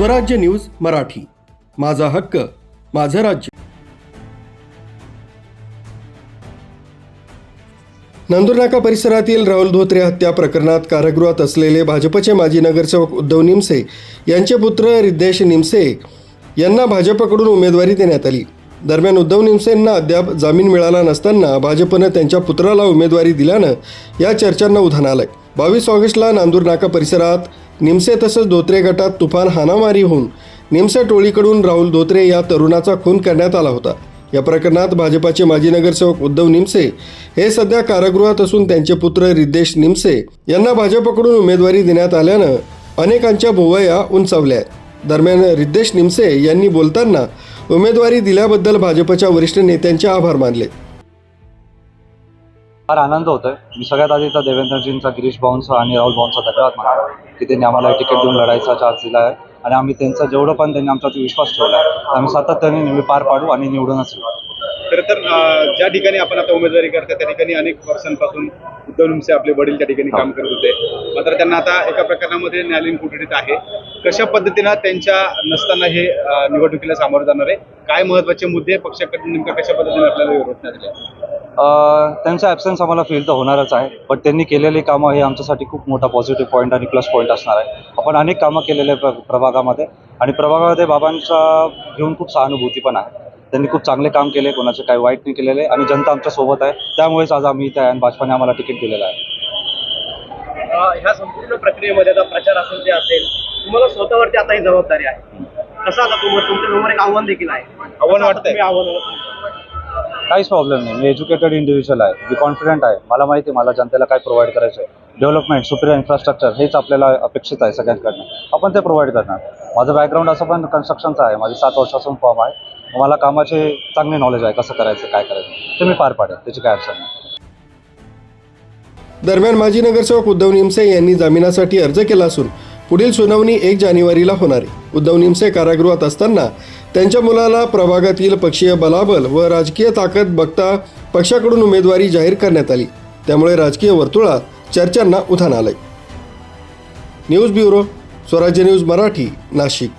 स्वराज्य न्यूज मराठी. माझा हक्क माझं राज्य. नंदुरनाका परिसरातील राहुल धोत्रे हत्या प्रकरणात कारागृहात असलेले भाजपचे माजी नगरसेवक उद्धव निमसे यांचे पुत्र रिद्धेश निमसे यांना भाजपकडून उमेदवारी देण्यात आली. दरम्यान उद्धव निमसेंना अद्याप जामीन मिळाला नसताना भाजपनं त्यांच्या पुत्राला उमेदवारी दिल्यानं या चर्चांना उधाण आलंय. बावीस ऑगस्टला नांदूर नाका परिसरात निमसे तसंच धोत्रे गटात तुफान हाणामारी होऊन निमसे टोळीकडून राहुल धोत्रे या तरुणाचा खून करण्यात आला होता. या प्रकरणात भाजपाचे माजी नगरसेवक उद्धव निमसे हे सध्या कारागृहात असून त्यांचे पुत्र रिद्देश निमसे यांना भाजपकडून उमेदवारी देण्यात आल्यानं अनेकांच्या भुवया उंचावल्या आहेत. दरम्यान रिद्देश निमसे यांनी बोलताना उमेदवारी दिल्याबद्दल भाजपच्या वरिष्ठ नेत्यांचे आभार मानले. फार आनंद होतोय. मी सगळ्यात आधी तर देवेंद्रजींचा गिरीश भाऊंचा आणि राहुल भाऊंचा धन्यवाद मानतो की त्यांनी आम्हाला तिकीट देऊन लढायचा चान्स दिला आहे आणि आम्ही त्यांचा जेवढं पण त्यांनी आमचा विश्वास ठेवला आहे आम्ही सातत्याने नेहमी पार पाडू आणि निवडूनच येऊ. खरं तर ज्या ठिकाणी आपण आता उमेदवारी करतो त्या ठिकाणी अनेक वर्षांपासून उद्धव निमसे आपले वडील त्या ठिकाणी काम करत होते. मात्र त्यांना आता एका प्रकरणामध्ये न्यायालयीन कोठडीत आहे. कशा पद्धतीनं त्यांच्या नसताना हे निवडणुकीला सामोरं जाणार आहे? काय महत्त्वाचे मुद्दे पक्षाकडून नेमका कशा पद्धतीने आपल्याला विरोध करण्यात आले? त्यांचा ॲब्सेन्स आम्हाला फील तर होणारच आहे बट त्यांनी केलेली कामं हे आमच्यासाठी खूप मोठा पॉझिटिव्ह पॉईंट आणि प्लस पॉईंट असणार आहे. आपण अनेक कामं केलेले प्र प्रभागामध्ये आणि प्रभागामध्ये बाबांचा घेऊन खूप सहानुभूती पण आहे. त्यांनी खूप चांगले काम केले कोणाचे काही वाईट नाही केलेले आणि जनता आमच्यासोबत आहे. त्यामुळेच आज आम्ही इथे आहे आणि भाजपाने आम्हाला तिकीट दिलेलं आहे. ह्या संपूर्ण प्रक्रियेमध्ये आता प्रचार असेल ते असेल तुम्हाला स्वतःवरती आता ही जबाबदारी आहे. कसं आता तुम्हाला तुमच्यासमोर एक आव्हान देखील आहे. आव्हान वाटतंय? आव्हान काहीच प्रॉब्लेम नाही. मी एज्युकेटेड इंडिव्हिज्युअल आहे. मी कॉन्फिडंट आहे. मला माहिती आहे मला जनतेला काय प्रोव्हाइड करायचं आहे डेव्हलपमेंट सुपिरियर इन्फ्रास्ट्रक्चर हेच आपल्याला अपेक्षित आहे सगळ्यांकडनं. आपण ते प्रोव्हाइड करणार. माझं बॅकग्राऊंड असं पण कन्स्ट्रक्शनचं आहे. माझे सात वर्षापासून फॉर्म आहे. मला कामाचे चांगले नॉलेज आहे कसं करायचं काय करायचं. ते मी पार पाडेल. त्याची काय अडचण नाही. दरम्यान माजी नगरसेवक उद्धव निमसे यांनी जामिनासाठी अर्ज केला असून पुढील सुनावणी एक जानेवारीला होणार आहे. उद्धव निमसे कारागृहात असताना त्यांच्या मुलाला प्रभागातील पक्षीय बलाबल व राजकीय ताकद बघता पक्षाकडून उमेदवारी जाहीर करण्यात आली. त्यामुळे राजकीय वर्तुळात चर्चांना उधाण आलंय. News bureau Swarajya news Marathi Nashik.